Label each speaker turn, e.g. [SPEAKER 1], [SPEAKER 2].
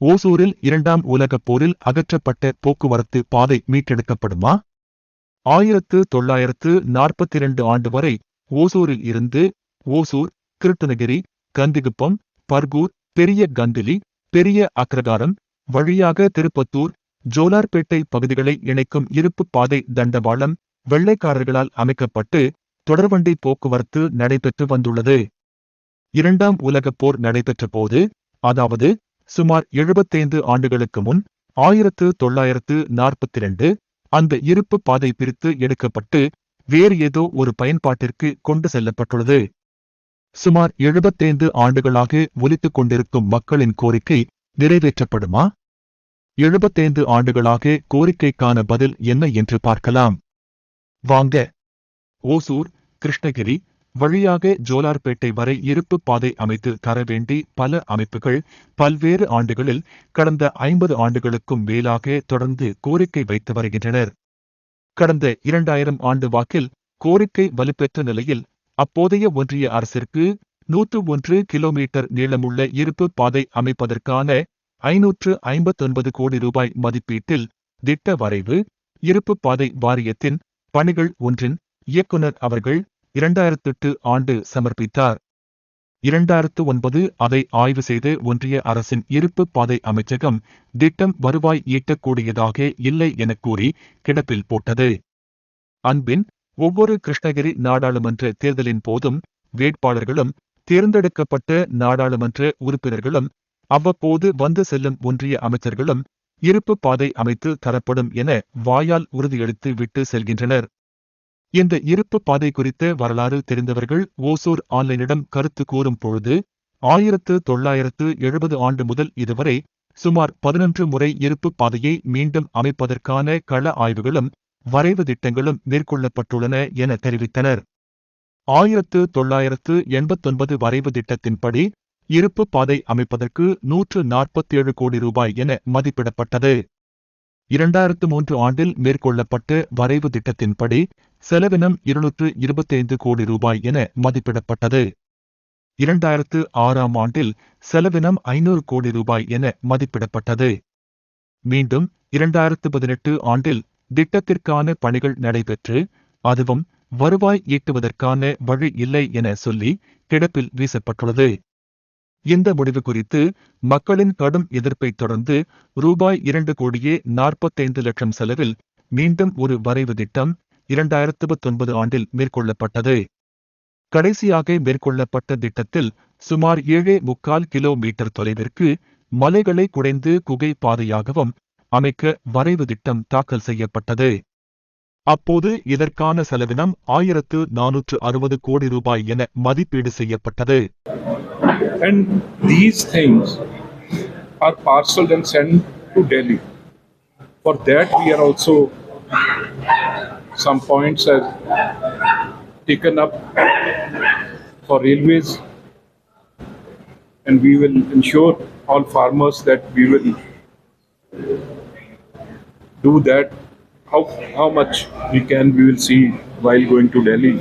[SPEAKER 1] ஓசூரில் இரண்டாம் உலகப் போரில் அகற்றப்பட்ட போக்குவரத்து பாதை மீட்டெடுக்கப்படுமா? ஆயிரத்து தொள்ளாயிரத்து நாற்பத்தி இரண்டு ஆண்டு வரை ஓசூரில் இருந்து ஓசூர் கிருட்டுநகிரி கந்திகுப்பம் பர்கூர் பெரிய கந்திலி பெரிய அக்ரகாரம் வழியாக திருப்பத்தூர் ஜோலார்பேட்டை பகுதிகளை இணைக்கும் இருப்பு பாதை தண்டவாளம் வெள்ளைக்காரர்களால் அமைக்கப்பட்டு தொடர்வண்டி போக்குவரத்து நடைபெற்று வந்துள்ளது. இரண்டாம் உலகப் போர் நடைபெற்ற போது அதாவது சுமார் எழுபத்தைந்து ஆண்டுகளுக்கு முன் ஆயிரத்து தொள்ளாயிரத்து நாற்பத்தி ரெண்டு அந்த இருப்பு பாதை பிரித்து எடுக்கப்பட்டு வேறு ஏதோ ஒரு பயன்பாட்டிற்கு கொண்டு செல்லப்பட்டுள்ளது. சுமார் எழுபத்தைந்து ஆண்டுகளாக ஒலித்துக் கொண்டிருக்கும் மக்களின் கோரிக்கை நிறைவேற்றப்படுமா? எழுபத்தைந்து ஆண்டுகளாக கோரிக்கைக்கான பதில் என்ன என்று பார்க்கலாம். வாங்க. ஓசூர் கிருஷ்ணகிரி வழியாக ஜோலார்பேட்டை வரை இருப்பு பாதை அமைத்து தர வேண்டி பல அமைப்புகள் பல்வேறு ஆண்டுகளில் கடந்த ஐம்பது ஆண்டுகளுக்கும் மேலாக தொடர்ந்து கோரிக்கை வைத்து வருகின்றனர். கடந்த இரண்டாயிரம் ஆண்டு வாக்கில் கோரிக்கை வலுப்பெற்ற நிலையில் அப்போதைய ஒன்றிய அரசிற்கு நூற்று ஒன்று கிலோமீட்டர் நீளமுள்ள இருப்பு பாதை அமைப்பதற்கான ஐநூற்று ஐம்பத்தொன்பது கோடி ரூபாய் மதிப்பீட்டில் திட்ட வரைவு இருப்பு பாதை வாரியத்தின் பணிகள் ஒன்றின் இயக்குனர் அவர்கள் இரண்டாயிரத்தெட்டு ஆண்டு சமர்ப்பித்தார். இரண்டாயிரத்து ஒன்பது அதை ஆய்வு செய்து ஒன்றிய அரசின் இருப்பு பாதை அமைச்சகம் திட்டம் வருவாய் ஈட்டக்கூடியதாக இல்லை எனக் கூறி கிடப்பில் போட்டது. அன்பின் ஒவ்வொரு கிருஷ்ணகிரி நாடாளுமன்ற தேர்தலின் போதும் வேட்பாளர்களும் தேர்ந்தெடுக்கப்பட்ட நாடாளுமன்ற உறுப்பினர்களும் அவ்வப்போது வந்து செல்லும் ஒன்றிய அமைச்சர்களும் இருப்பு பாதை அமைத்து தரப்படும் என வாயால் உறுதியளித்து விட்டு செல்கின்றனர். இந்த இருப்பு பாதை குறித்த வரலாறு தெரிந்தவர்கள் ஓசூர் ஆன்லைனிடம் கருத்து கூறும் பொழுது ஆயிரத்து தொள்ளாயிரத்து எழுபது ஆண்டு முதல் இதுவரை சுமார் பதினொன்று முறை இருப்பு பாதையை மீண்டும் அமைப்பதற்கான கள ஆய்வுகளும் வரைவு திட்டங்களும் மேற்கொள்ளப்பட்டுள்ளன என தெரிவித்தனர். ஆயிரத்து தொள்ளாயிரத்து எண்பத்தொன்பது வரைவு திட்டத்தின்படி இருப்பு பாதை அமைப்பதற்கு நூற்று நாற்பத்தேழு கோடி ரூபாய் என மதிப்பிடப்பட்டது. இரண்டாயிரத்து மூன்று ஆண்டில் மேற்கொள்ளப்பட்ட வரைவு திட்டத்தின்படி செலவினம் இருநூற்று இருபத்தைந்து கோடி ரூபாய் என மதிப்பிடப்பட்டது. இரண்டாயிரத்து ஆறாம் ஆண்டில் செலவினம் ஐநூறு கோடி ரூபாய் என மதிப்பிடப்பட்டது. மீண்டும் இரண்டாயிரத்து பதினெட்டு ஆண்டில் திட்டத்திற்கான பணிகள் நடைபெற்று அதுவும் வருவாய் ஈட்டுவதற்கான வழி இல்லை என சொல்லி கிடப்பில் வீசப்பட்டுள்ளது. இந்த முடிவு குறித்து மக்களின் கடும் எதிர்ப்பைத் தொடர்ந்து ரூபாய் இரண்டு கோடியே நாற்பத்தைந்து லட்சம் செலவில் மீண்டும் ஒரு வரைவு திட்டம் இரண்டாயிரத்து பத்தொன்பது ஆண்டில் மேற்கொள்ளப்பட்டது. கடைசியாக மேற்கொள்ளப்பட்ட திட்டத்தில் சுமார் ஏழே முக்கால் கிலோமீட்டர் தொலைவிற்கு மலைகளை குடைந்து குகை பாதையாகவும் அமைக்க வரைவு திட்டம் தாக்கல் செய்யப்பட்டது. அப்போது இதற்கான செலவினம் ஆயிரத்து நானூற்று அறுபது கோடி ரூபாய் என மதிப்பீடு செய்யப்பட்டது.
[SPEAKER 2] And these things are parceled and sent to Delhi. For that, we are also some points are taken up for railways, and we will ensure all farmers that we will do that. How how much we can, we will see while going to Delhi.